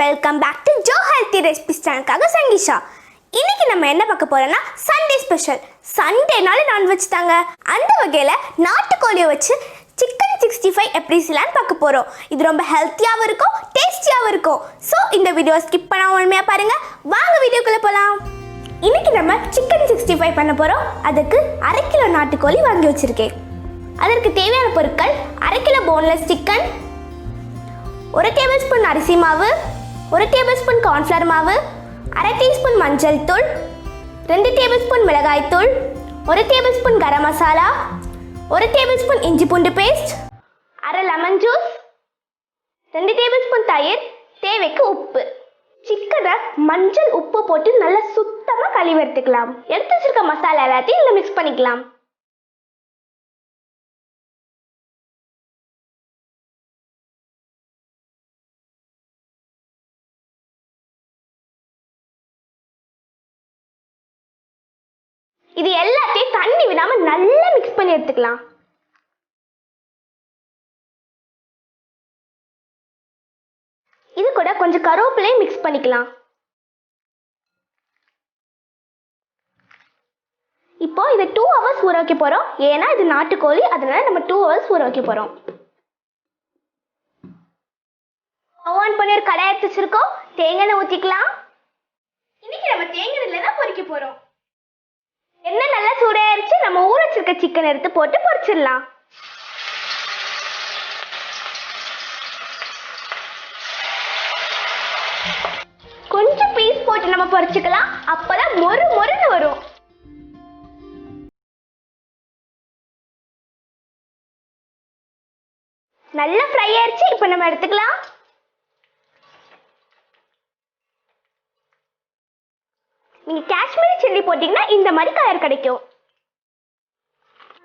Welcome back to Jo healthy recipes சேனலுக்காக Sangeesha இன்னைக்கு நம்ம என்ன பார்க்க போறோம்னா சண்டே ஸ்பெஷல் சண்டேனாலே நான்வெஜ் தாங்க. அந்த வகையில் நாட்டுக்கோழியை வச்சு சிக்கன் சிக்ஸ்டி ஃபைவ் எப்படி செய்யலான்னு பார்க்க போகிறோம் இது ரொம்ப ஹெல்த்தியாகவும் இருக்கும் டேஸ்டியாகவும் இருக்கும். ஸோ இந்த வீடியோ ஸ்கிப் பண்ணாமல் உண்மையாக பாருங்க. வாங்க வீடியோக்குள்ளே போகலாம் இன்னைக்கு நம்ம சிக்கன் சிக்ஸ்டி ஃபைவ் பண்ண போகிறோம் அதுக்கு அரை கிலோ நாட்டுக்கோழி வாங்கி வச்சிருக்கேன். அதற்கு தேவையான பொருட்கள் அரை கிலோ போன்லெஸ் சிக்கன் ஒரு டேபிள் ஸ்பூன் அரிசி மாவு ஒரு டேபிள் ஸ்பூன் கார்ன்ஃப்ளவர் மாவு அரை டீஸ்பூன் மஞ்சள் தூள் ரெண்டு டேபிள் ஸ்பூன் மிளகாய் தூள் ஒரு டேபிள் ஸ்பூன் கரம் மசாலா ஒரு டேபிள் ஸ்பூன் இஞ்சி பூண்டு பேஸ்ட் அரை லெமன் ஜூஸ் ரெண்டு டேபிள் ஸ்பூன் தயிர் தேவைக்கு உப்பு. சிக்கனை மஞ்சள் உப்பு போட்டு நல்லா சுத்தமாக கழுவி எடுத்துக்கலாம். எடுத்து வச்சிருக்க மசாலா எல்லாத்தையும் இதில் மிக்ஸ் பண்ணிக்கலாம். இது எல்லாத்தையும் தண்ணி விடாம நல்லா மிக்ஸ் பண்ணி எடுத்துக்கலாம். இது கூட கொஞ்சம் கருவேப்பிலையும் மிக்ஸ் பண்ணிக்கலாம். இப்போ இதை டூ ஹவர்ஸ் ஊற வைக்க போறோம். ஏன்னா இது நாட்டுக்கோழி அதனால நம்ம டூ ஹவர்ஸ் ஊற வைக்க போறோம். ஆன் பண்ணி ஒரு கடாய் எடுத்து வச்சிருக்கோம். தேங்காய் ஊற்றிக்கலாம் இன்னைக்கு நம்ம தேங்காய் எண்ணெயில தான் போறோம். எண்ணெய் நல்லா சூடாயிருச்சு? நம்ம ஊற வச்சிருக்க சிக்கன் எடுத்து போட்டு பொரிச்சிடலாம். கொஞ்சம் பீஸ் போட்டு நம்ம பொரிச்சுக்கலாம். அப்பதான் மொறு மொறுன்னு வரும். நல்லா ஃப்ரை ஆயிருச்சு. இப்போ நம்ம எடுத்துக்கலாம். நீங்க காஷ்மீரி சில்லி போட்டீங்கன்னா இந்த மாதிரி கலர் கிடைக்கும்.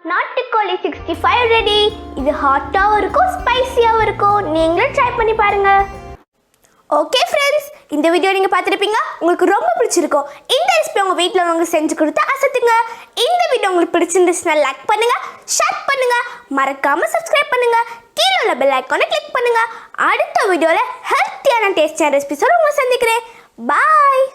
நாட்டுக்கோழி சிக்ஸ்டி ஃபைவ் ரெடி இது ஹாட்டாகவும் இருக்கும் ஸ்பைசியாகவும் இருக்கும். நீங்களும் ட்ரை பண்ணி பாருங்க. ஓகே ஃப்ரெண்ட்ஸ் இந்த வீடியோ நீங்கள் பார்த்துருப்பீங்க. உங்களுக்கு ரொம்ப பிடிச்சிருக்கும். இந்த ரெசிபி உங்கள் வீட்டில் உங்களுக்கு செஞ்சு கொடுத்து அசத்துங்க. இந்த வீடியோ உங்களுக்கு பிடிச்சிருந்துச்சுன்னா லைக் பண்ணுங்க ஷேர் பண்ணுங்க. மறக்காம சப்ஸ்கிரைப் பண்ணுங்க. கீழே உள்ள பெல் ஐக்கானை கிளிக் பண்ணுங்க. அடுத்த வீடியோவில் ஹெல்த்தியான டேஸ்டியான ரெசிபிஸோடு உங்களை சந்திக்கிறேன். பாய்